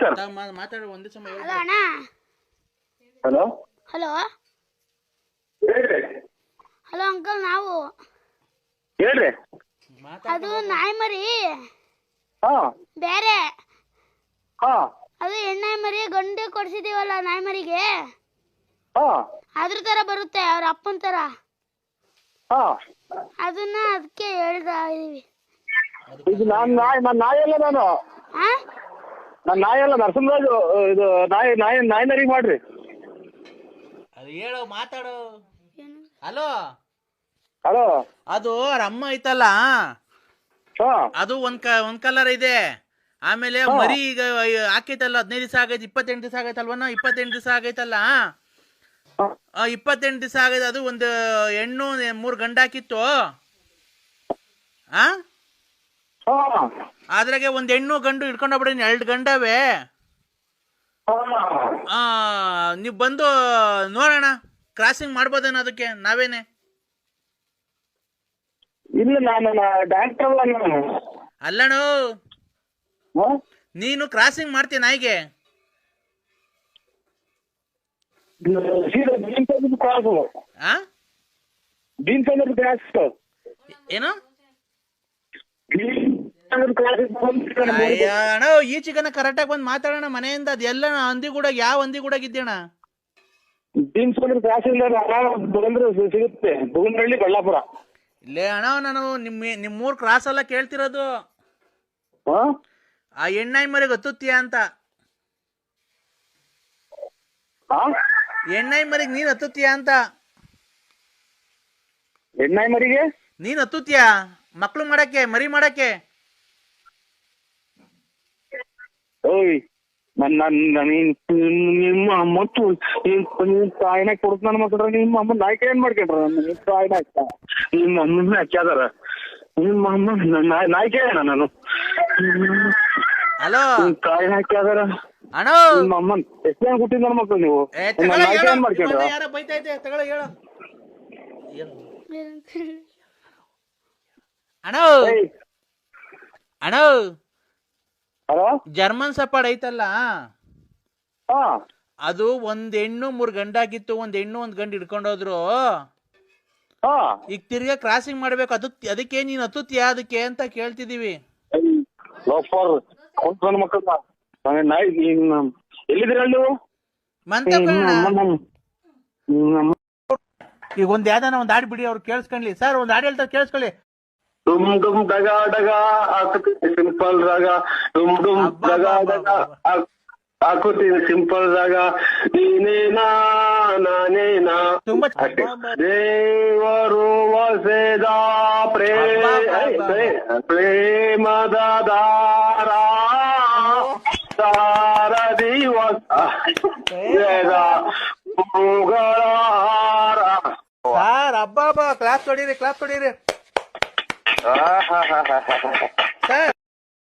Sir. ತಾವ್ ಮಾ- ಮಾತಾಡು ಒಂದೇ ಸಮಯ ಹಲೋ ಅಣ್ಣ. ಹಲೋ? ಹಲೋ. ಹೇಳ್ರಿ. ಹಲೋ ಅಂಕಲ್ ನಾವು. ಹೇಳ್ರಿ. ಅದು ನಾಯಿ ಮರಿ ಹಾ. ಬೇರೆ. ಹಾ. ಅದು ಹೆಣ್ಣಾಯಿ ಮರಿ ಗಂಡು ಕೊಡ್ಸಿದೀವಲ್ಲ ನಾಯಿ ಮರಿಗೆ ಹಾ. ಅದ್ರ ತರ ಬರುತ್ತೆ ಅವ್ರ ಅಪ್ಪನ ತರ. ಹಾ. ಅದನ್ನ ಅದಕ್ಕೆ ಹೇಳ್ತಾ ಇದೀವಿ. ಇದು ನಾನು ನಾಯಿ ನಾನು ನಾಯಿ ಅಲ್ಲ ನಾನು. ಹಾ ನಾನು ನಾಯಿ ಅಲ್ಲ ನರಸಿಂಹರಾಜು ಇದು ನಾಯಿ ನಾಯಿ ನಾಯಿ ನರಿಗೆ ಮಾಡ್ರಿ. ಅದು ಹೇಳು ಮಾತಾಡು? ಹಲೋ? ಹಲೋ? ಅದು ರಮ್ಮ ಅಮ್ಮ ಐತಲ್ಲ? ಹಾ. ಅದು ಒಂದ್ ಕ ಒಂದ್ ಕಲರ್ ಇದೆ. ಆಮೇಲೆ ಮರಿ ಈಗ ಹಾಕೈತಲ್ಲ ಹದಿನೈದು ದಿವಸ ಆಗೈತೆ ಇಪ್ಪತ್ತೆಂಟು ದಿವಸ ಆಗೈತಲ್ವನ ಇಪ್ಪತ್ತೆಂಟು ದಿವಸ ಆಗೈತಲ್ಲ? ಇಪ್ಪತ್ತೆಂಟು ದಿವಸ ಆಗೈತೆ ಅದು ಒಂದು ಹೆಣ್ಣು ಮೂರು ಗಂಡ ಹಾಕಿತ್ತು. ಆ? ಹಾ ಅದ್ರಾಗೆ ಒಂದ್ ಹೆಣ್ಣು ಗಂಡು ಹಿಡ್ಕೊಂಡೋಗ್ಬಿಡಿ ಎರಡು ಗಂಡವೇ? ಹಾ. ಆ ನೀವು ಬಂದು ನೋಡೋಣ. ಕ್ರಾಸಿಂಗ್ ಮಾಡ್ಬೋದೇನೋ ಅದಕ್ಕೆ? ನಾವೇನೆ? ಇಲ್ಲ ನಾನು ಡಾಕ್ಟರ್ ಅಲ್ಲಣು ನೀನು. ಕ್ರಾಸಿಂಗ್ ಮಾಡ್ತೀಯ ನಾಯಿಗೆ? ಏನು? ಅಣ್ಣ ಈಚೆಗನ ಕರೆಕ್ಟಾಗಿ ಬಂದು ಮಾತಾಡೋಣ ಮನೆಯಿಂದ. ಅದೆಲ್ಲ ಹಂದಿ ಕೂಡ ಯಾವ ಹಂದಿ ಕೂಡ ಇದ್ದೇಣ ಬೀನ್ಸ್ ಬಂದ್ರೆ ಕ್ರಾಸ್ ಇಲ್ಲ ಬಂದ್ರೆ ಸಿಗುತ್ತೆ. ಬುಗುನಹಳ್ಳಿ ಬಳ್ಳಾಪುರ. ಇಲ್ಲೇ ಅಣ್ಣ ನಾನು ನಿಮ್ಮ ನಿಮ್ಮೂರ್ ಕ್ರಾಸ್ ಎಲ್ಲ ಕೇಳ್ತಿರೋದು. ಆ ಎಣ್ಣಾಯಿ ಮರಿಗೆ ಹತ್ತುತ್ತೀಯ ಅಂತ. ಎಣ್ಣಾಯಿ ಮರಿಗೆ ನೀನ್ ಹತ್ತುತ್ತೀಯ ಅಂತ. ಹೆಣ್ಣಾಯಿ ಮರಿಗೆ? ನೀನ್ ಹತ್ತುತ್ತೀಯ? ಮಕ್ಳು ಮಾಡಕ್ಕೆ ಮರಿ ಮಾಡಕ್ಕೆ. ಓಯ್ ನನ್ನ ನೀನ್ ನನ್- ನಿಮ್ಮ ಮತ್ತು ನಿಮ್ ತಾಯಿನ ಕೊಡ್ತ ನನ್ನ ಮಕ್ಕಳ ನಿಮ್ಮ ಅಮ್ಮ ನಾಯ್ಕ ಏನ್ ಮಾಡ್ಕೊಂಡ್ರ? ನಿಮ್ಮ ತಾಯಿನ ನಿಮ್ಮ ಅಮ್ಮನ ಹಾಕ್ಯಾದಾರ ನಿಮ್ಮ ಅಮ್ಮ ನಾಯ್ಕ ಏನ ನಾನು? ಹಲೋ? ನಿಮ್ಮ ತಾಯಿನ ಹಾಕ್ಯಾದಾರ ಅಣ್ಣ! ನಿಮ್ಮ ಅಮ್ಮನ್ ಎಷ್ಟು ಜನ ಹುಟ್ಟಿದ ನನ್ನ ಮಕ್ಕಳು ನೀವು? ನಾಯ್ಕ. ಏನ್ ಮಾಡ್ಕೊಂಡ್ರ? ಅಣ್ಣ! ಅಣ್ಣ! ಹಲೋ? ಜರ್ಮನ್ ಸಪಾಡ್ ಐತಲ್ಲ? ಹಾ. ಅದು ಒಂದ್ ಹೆಣ್ಣು ಮೂರ್ ಗಂಡಾಗಿತ್ತು ಒಂದ್ ಹೆಣ್ಣು ಒಂದ್ ಗಂಡು ಹಿಡ್ಕೊಂಡೋದ್ರು. ಹಾ. ಈಗ ತಿರ್ಗಾ ಕ್ರಾಸಿಂಗ್ ಮಾಡ್ಬೇಕು ಅದು ಅದಕ್ಕೆ ನೀನ್ ಹತ್ತುತ್ತೀಯ ಅದಕ್ಕೆ ಅಂತ ಕೇಳ್ತಿದೀವಿ ಲೋಫರ್ ನನ್ನ ನಾಯಿ ಎಲ್ಲಿದ್ದೀರ ನೀವು? ಮಂತ ಈಗ ಒಂದ್ ಯಾವ್ದಾನ ಒಂದ್ ಹಾಡ್ ಬಿಡಿ ಅವ್ರು ಕೇಳಿಸ್ಕೊಂಡ್ಲಿ ಸರ್ ಒಂದ್ ಹಾಡ್ ಹೇಳ್ತಾರೆ ಕೇಳಿಸ್ಕೊಳ್ಳಿ. ಡುಮ್ ಡುಮ್ ಡಗ ಡಗ ಹಾಕುತ್ತೀನಿ ಸಿಂಪಲ್ ರಾಗ ಡುಮ್ ಡುಮ್ ಡಗ ಡಗ ಹಾಕುತ್ತೀನಿ ಸಿಂಪಲ್ ರಾಗ ನೀನೇನಾ ನಾನೇನಾ ಅಷ್ಟೇ. ದೇವರು ವಸೇದ ಪ್ರೇಮದ ದಾರ. ಸಾರ ದಿವಸ ವೇದ ಅಬ್ಬಾ ಅಬ್ಬಾ. ಕ್ಲಾಸ್ ತೊಡೀರಿ ಕ್ಲಾಸ್ ಹೊಡೀರಿ ಕ್ಲಾಸ್ ಹೊಡೀರಿ ಸರ್